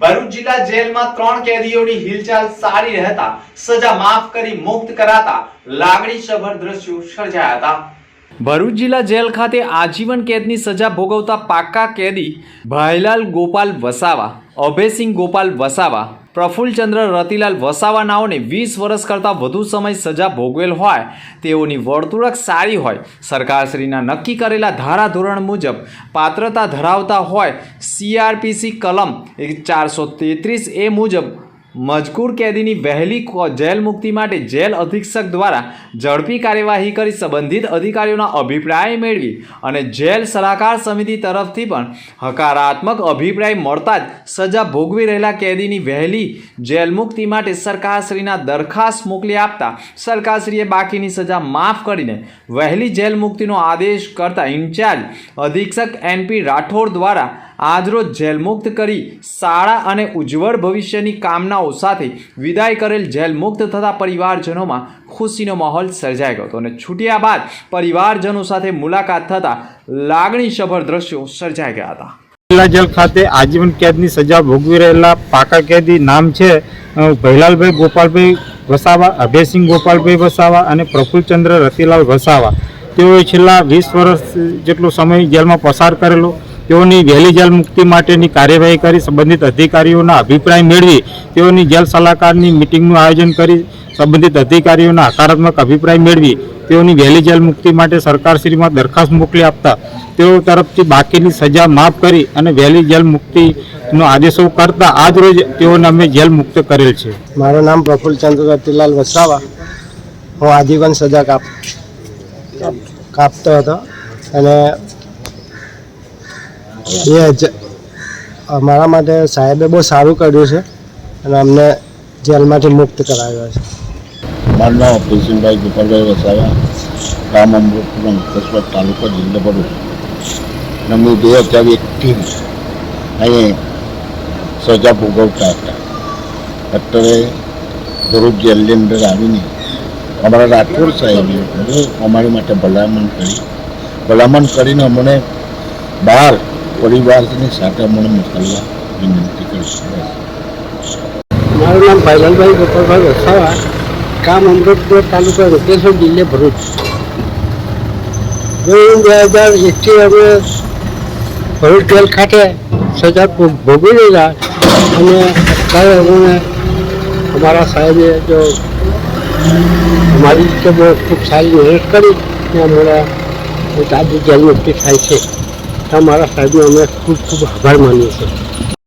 ભરૂચ જિલ્લા જેલમાં ત્રણ કેદીઓની હિલચાલ સારી રહેતા, સજા માફ કરી મુક્ત કરાતા, લાગણીસભર દ્રશ્યો સર્જાયા હતા. ભરૂચ જિલ્લા જેલ ખાતે આજીવન કેદની સજા ભોગવતા પાક્કા કેદી ભાઈલાલ ગોપાલ વસાવા અભયસિંહ ગોપાલ વસાવા, પ્રફુલ્લચંદ્ર રતિલાલ વસાવા નાઓને વીસ વર્ષ કરતાં વધુ સમય સજા ભોગવેલ હોય, તેઓની વર્તુળક સારી હોય. સરકારશ્રીના નક્કી કરેલા ધારાધોરણ મુજબ પાત્રતા ધરાવતા હોય સીઆરપીસી કલમ ચારસો તેત્રીસ એ મુજબ મજકૂર કેદીની વહેલી જેલ મુક્તિ માટે જેલ અધિક્ષક દ્વારા ઝડપી કાર્યવાહી કરી સંબંધિત અધિકારીઓના અભિપ્રાય મેળવી અને જેલ સલાહકાર સમિતિ તરફથી પણ હકારાત્મક અભિપ્રાય મળતા જ સજા ભોગવી રહેલા કેદીની વહેલી જેલ મુક્તિ માટે સરકારશ્રીના દરખાસ્ત મોકલી આપતા સરકારશ્રીએ બાકીની સજા માફ કરીને વહેલી જેલ મુક્તિનો આદેશ કરતા ઇન્ચાર્જ અધિક્ષક એનપી રાઠોડ દ્વારા આજરોજ જેલમુક્ત કરી શાળા અને ઉજ્જવળ ભવિષ્યની કામનાઓ સાથે વિદાય કરેલ જેલમુક્ત થતા પરિવારજનોમાં ખુશીનો માહોલ સર્જાઈ ગયો હતો અને છૂટ્યા બાદ પરિવારજનો સાથે મુલાકાત થતાં લાગણીસભર દ્રશ્યો સર્જાઈ ગયા હતા. જેલ ખાતે આજીવન કેદની સજા ભોગવી રહેલા પાકા કેદી નામ છે ભૈલાલભાઈ ગોપાલભાઈ વસાવા, અભયસિંહ ગોપાલભાઈ વસાવા અને પ્રફુલ્લચંદ્ર રતિલાલ વસાવા. તેઓએ છેલ્લા વીસ વર્ષ જેટલો સમય જેલમાં પસાર કરેલો તેઓની વહેલી જેલ મુક્તિ માટેની કાર્યવાહી કરી, સંબંધિત અધિકારીઓના અભિપ્રાય મેળવી, તેઓની જેલ સલાહકારની મિટિંગનું આયોજન કરી, સંબંધિત અધિકારીઓના હકારાત્મક અભિપ્રાય મેળવી, તેઓની વહેલી જેલ મુક્તિ માટે સરકારશ્રીમાં દરખાસ્ત મોકલી આપતા, તેઓ તરફથી બાકીની સજા માફ કરી અને વહેલી જેલ મુક્તિનો આદેશો કરતા, આજ રોજ તેઓને અમે જેલ મુક્ત કરેલ છે. મારું નામ પ્રફુલ્લચંદ્ર રતિલાલ વસાવા. હું આજીવન સજા કાપ, કાપતો હતો. અને બે હજાર મારા માટે સાહેબે બહુ સારું કર્યું છે અને અમને જેલમાંથી મુક્ત કરાવ્યો છે. મારું નામ અભયસિંહભાઈ ગોપાલભાઈ વસાવા, ગામ અમૃતપુર કસ્બત તાલુકો જિલ્લો ભરૂચ અમે બે હજાર એકથી અહીં સજા ભોગવતા હતા. અત્યારે ભરૂચ જેલની અંદર આવીને અમારા રાઠોડ સાહેબે અમારી માટે ભલામણ કરી. ભલામણ કરીને અમને બહાર પરિવારની અમને મોકલવા વિનંતી કરી મારું નામ ભાઈલાલભાઈ ગોપાલભાઈ વસાવા કામ અમૃતપુર તાલુકા રોકેશ્વર જિલ્લે ભરૂચ. બે હજાર એકથી અમે ભરૂચ જેલ ખાતે સજા ભોગવી લીધા અને અત્યારે અમને અમારા સાહેબે જો અમારી રીતે બહુ ખૂબ સારી મહેનત કરી અને અમારા આજે જેલ મુક્તિ થાય છે. તો અમારા સાહેબનો અમે ખૂબ ખૂબ આભાર માનીએ છીએ.